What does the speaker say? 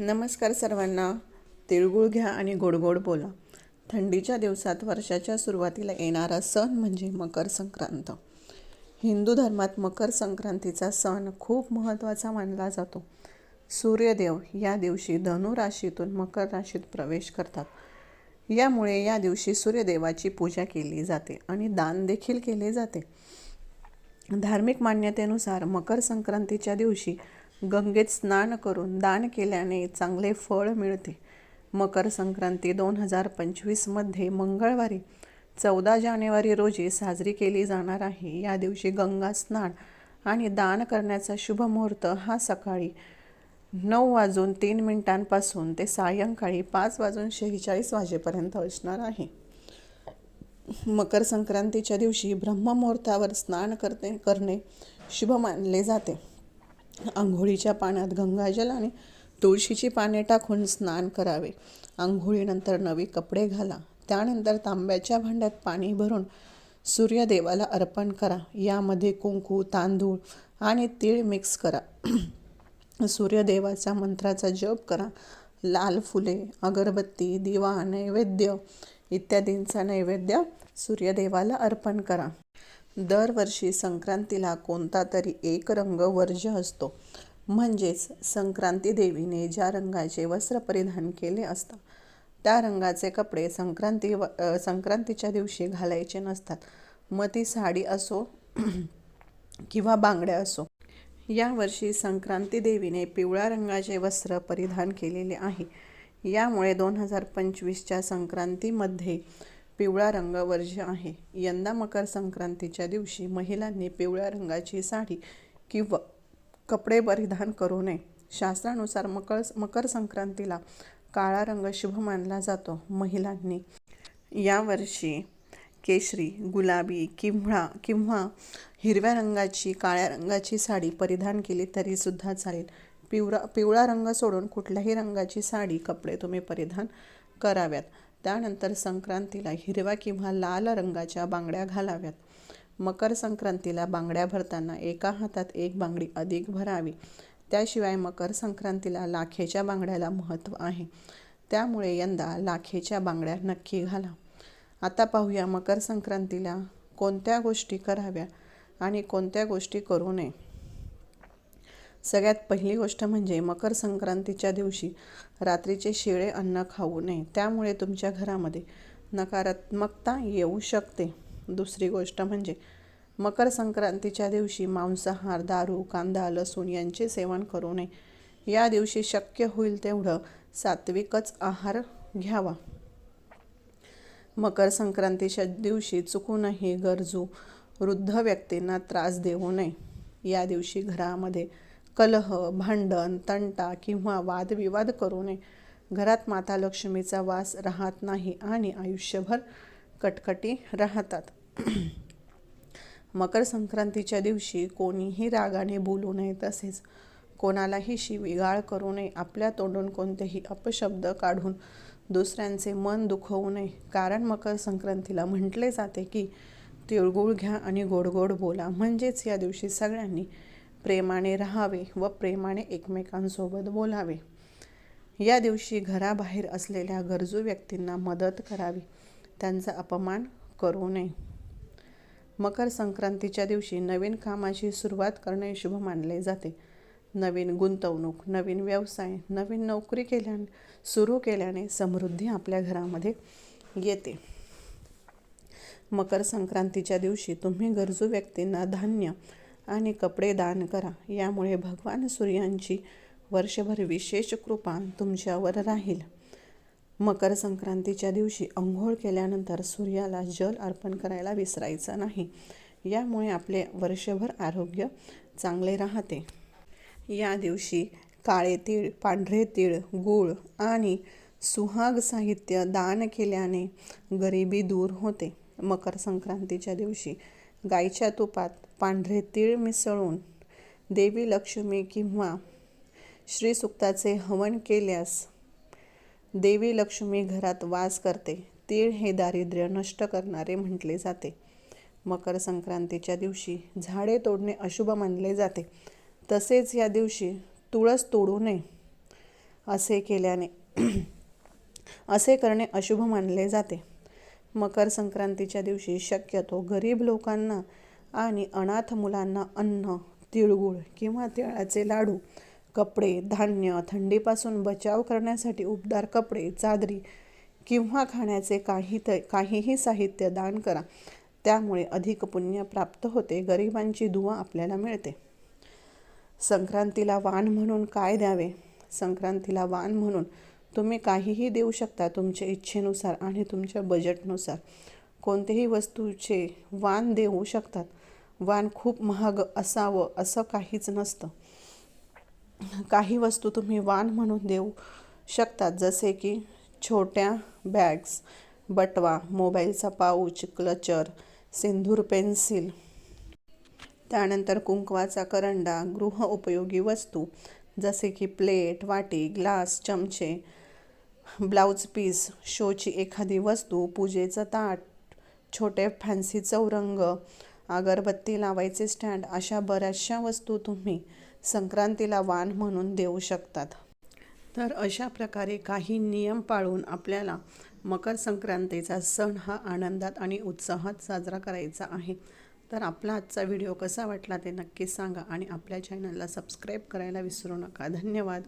नमस्कार सर्वांना. तिळगुळ घ्या आणि गोडगोड बोला. थंडीच्या दिवसात वर्षाच्या सुरुवातीला येणारा सण म्हणजे मकर संक्रांत. हिंदू धर्मात मकर संक्रांतीचा सण खूप महत्त्वाचा मानला जातो. सूर्यदेव या दिवशी धनु राशीतून मकर राशीत प्रवेश करतात. यामुळे या दिवशी सूर्यदेवाची पूजा केली जाते आणि दान देखील केले जाते. धार्मिक मान्यतेनुसार मकर संक्रांतीच्या दिवशी गंगेत स्नान करून दान केल्याने चांगले फळ मिळते. मकर संक्रांती दोन हजार पंचवीसमध्ये मंगळवारी चौदा जानेवारी रोजी साजरी केली जाणार आहे. या दिवशी गंगा स्नान आणि दान करण्याचा शुभ मुहूर्त हा सकाळी नऊ वाजून तीन मिनिटांपासून ते सायंकाळी पाच वाजून शेहेचाळीस वाजेपर्यंत असणार आहे. मकर संक्रांतीच्या दिवशी ब्रह्ममुहूर्तावर स्नान करते करणे शुभ मानले जाते. आंघोळीच्या पाण्यात गंगाजल आणि तुळशीची पाने टाकून स्नान करावे. आंघोळीनंतर नवी कपडे घाला. त्यानंतर तांब्याच्या भांड्यात पाणी भरून सूर्यदेवाला अर्पण करा. यामध्ये कुंकू तांदूळ आणि तीळ मिक्स करा. सूर्यदेवाचा मंत्राचा जप करा. लाल फुले अगरबत्ती दिवा नैवेद्य इत्यादींचा नैवेद्य सूर्यदेवाला अर्पण करा. दरवर्षी संक्रांतीला कोणता तरी एक रंग वर्ज्य असतो. म्हणजेच संक्रांती देवीने ज्या रंगाचे वस्त्र परिधान केले असतात त्या रंगाचे कपडे संक्रांती व संक्रांतीच्या दिवशी घालायचे नसतात. मग ती साडी असो किंवा बांगड्या असो यावर्षी संक्रांती देवीने पिवळ्या रंगाचे वस्त्र परिधान केलेले आहे. यामुळे दोन हजार पंचवीसच्या संक्रांतीमध्ये पिवळा रंग वर्ज्य आहे यंदा मकर संक्रांतीच्या दिवशी महिलांनी पिवळ्या रंगाची साडी किंवा कपडे परिधान करू नये. शास्त्रानुसार मकर मकर संक्रांतीला काळा रंग शुभ मानला जातो. महिलांनी यावर्षी केशरी गुलाबी किंवा किंवा हिरव्या रंगाची काळ्या रंगाची साडी परिधान केली तरीसुद्धा चालेल. पिवळा पिवळा रंग सोडून कुठल्याही रंगाची साडी कपडे तुम्ही परिधान कराव्यात. त्यानंतर संक्रांतीला हिरव्या किंवा लाल रंगाच्या बांगड्या घालाव्यात. मकर संक्रांतीला बांगड्या भरताना एका हातात एक बांगडी अधिक भरावी. त्याशिवाय मकर संक्रांतीला लाखेच्या बांगड्याला महत्त्व आहे. त्यामुळे यंदा लाखेच्या बांगड्या नक्की घाला. आता पाहूया मकर संक्रांतीला कोणत्या गोष्टी कराव्या आणि कोणत्या गोष्टी करू नये. सगळ्यात पहिली गोष्ट म्हणजे मकर संक्रांतीच्या दिवशी रात्रीचे शिळे अन्न खाऊ नये. त्यामुळे तुमच्या घरामध्ये नकारात्मकता येऊ शकते. दुसरी गोष्ट म्हणजे मकर संक्रांतीच्या दिवशी मांसाहार दारू कांदा लसूण यांचे सेवन करू नये. या दिवशी शक्य होईल तेवढं सात्विकच आहार घ्यावा. मकर संक्रांतीच्या दिवशी चुकूनही गरजू वृद्ध व्यक्तींना त्रास देऊ नये. या दिवशी घरामध्ये कलह भांडण तंटा किंवा वादविवाद करू नये. घरात माता लक्ष्मीचा वास राहत नाही आणि आयुष्यभर कटकटी राहतात. मकर संक्रांतीच्या दिवशी कोणीही रागाने बोलू नये तसेच कोणालाही शिवीगाळ करू नये. आपल्या तोंडून कोणतेही अपशब्द काढून दुसऱ्यांचे मन दुखवू नये. कारण मकर संक्रांतीला म्हटले जाते की तिळगुळ घ्या आणि गोडगोड बोला. म्हणजेच या दिवशी सगळ्यांनी प्रेमाने राहावे व प्रेमाने एकमेकांसोबत बोलावे. या दिवशी घराबाहेर असलेल्या गरजू व्यक्तींना मदत करावी. त्यांचा अपमान करू नये. मकर संक्रांतीच्या दिवशी नवीन कामाची सुरुवात करणे शुभ मानले जाते. नवीन गुंतवणूक नवीन व्यवसाय नवीन नोकरी केल्याने सुरू केल्याने समृद्धी आपल्या घरामध्ये येते. मकर संक्रांतीच्या दिवशी तुम्ही गरजू व्यक्तींना धान्य आणि कपडे दान करा. यामुळे भगवान सूर्यांची वर्षभर विशेष कृपा तुमच्यावर राहील. मकर संक्रांतीच्या दिवशी अंघोळ केल्यानंतर सूर्याला जल अर्पण करायला विसरायचं नाही. यामुळे आपले वर्षभर आरोग्य चांगले राहते. या दिवशी काळे तीळ पांढरे तीळ गूळ आणि सुहाग साहित्य दान केल्याने गरिबी दूर होते. मकर संक्रांतीच्या दिवशी गाईच्या तुपात पांढरे तीळ मिसळून देवी लक्ष्मी किंवा श्रीसुक्ताचे हवन केल्यास देवी लक्ष्मी घरात वास करते. तीळ हे दारिद्र्य नष्ट करणारे म्हटले जाते. मकर संक्रांतीच्या दिवशी झाडे तोडणे अशुभ मानले जाते. तसेच या दिवशी तुळस तोडू नये असे केल्याने असे करणे अशुभ मानले जाते. मकर संक्रांतीच्या दिवशी शक्यतो गरीब लोकांना आणि अनाथ मुलांना अन्न तिळगुळ किंवा तिळाचे लाडू कपडे धान्य थंडीपासून बचाव करण्यासाठी उबदार कपडे चादरी किंवा खाण्याचे काही त काहीही साहित्य दान करा. त्यामुळे अधिक पुण्य प्राप्त होते गरिबांची दुवा आपल्याला मिळते. संक्रांतीला वाण म्हणून काय द्यावे? संक्रांतीला वाण म्हणून तुम्ही काहीही देऊ शकता तुमच्या इच्छेनुसार आणि तुमच्या बजेटनुसार कोणत्याही वस्तूचे वाण देऊ शकतात. वाण खूप महाग असावं असं काहीच नसतं. काही वस्तू तुम्ही वाण म्हणून देऊ शकतात जसे की छोट्या बॅग्स बटवा मोबाईलचा पाऊच क्लचर सिंदूर पेन्सिल त्यानंतर कुंकवाचा करंडा गृह उपयोगी वस्तू जसे की प्लेट वाटी ग्लास चमचे ब्लाऊज पीस शोची एखादी वस्तू पूजेचं ताट छोटे फॅन्सी चौरंग अगरबत्ती लावायचे स्टँड अशा बऱ्याचशा वस्तू तुम्ही संक्रांतीला वाण म्हणून देऊ शकतात. तर अशा प्रकारे काही नियम पाळून आपल्याला मकर संक्रांतीचा सण हा आनंदात आणि उत्साहात साजरा करायचा आहे. तर आपला आजचा व्हिडिओ कसा वाटला ते नक्कीच सांगा आणि आपल्या चॅनलला सबस्क्राईब करायला विसरू नका. धन्यवाद.